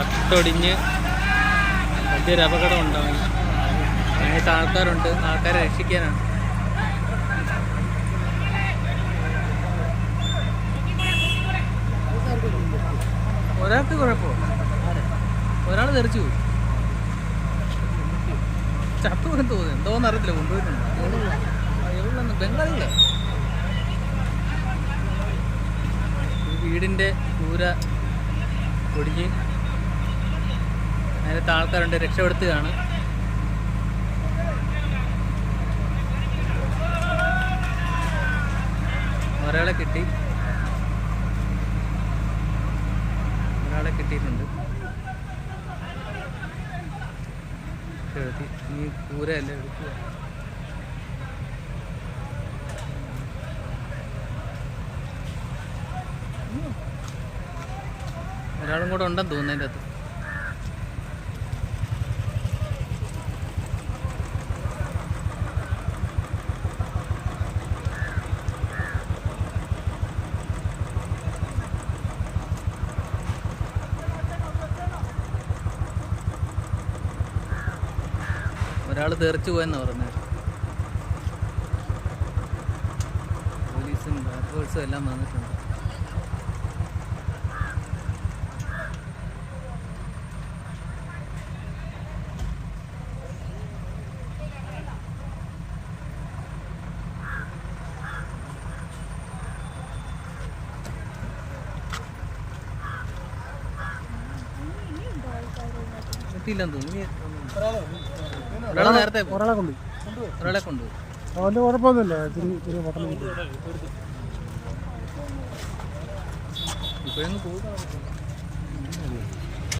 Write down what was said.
തട്ടൊടിഞ്ഞ് വലിയൊരു അപകടം ഉണ്ടാവും അതിനകത്ത് ആൾക്കാരുണ്ട്. ആൾക്കാരെ രക്ഷിക്കാനാണ്. ഒരാൾക്ക് കുഴപ്പമില്ല. ഒരാൾ തെറിച്ചു പോയി. ചത്തു പോലും തോന്നുന്നു. എന്തോന്ന് അറിയത്തില്ല. കൊണ്ടുപോയിട്ടുണ്ട്. എവിടെ ബംഗാളില്ല വീടിന്റെ കൂര ഒടിഞ്ഞ് അതിനകത്ത് ആൾക്കാരുണ്ട് രക്ഷപ്പെടുത്തുകയാണ്. ഒരാളെ കിട്ടി. ഒരാളെ കിട്ടിയിട്ടുണ്ട്. ഇനി കൂരയല്ല എടുക്കുക. ഒരാളും കൂടെ ഉണ്ടെന്ന് തോന്നുന്നു അതിന്റെ അകത്ത് ഒരാൾ തെറിച്ചു പോയെന്ന് പറഞ്ഞത്. പോലീസും ഫയർഫോഴ്സും എല്ലാം വന്നിട്ടുണ്ട്. ഇനി ഒരാളെ നേരത്തെ ഒരാളെ കൊണ്ടു ഒരാളെ കൊണ്ടു അവന്റെ കുഴപ്പമൊന്നുമില്ല. ഇത്തിരി ഇത്തിരി പട്ടണം ഇപ്പോഴൊന്നും പോകും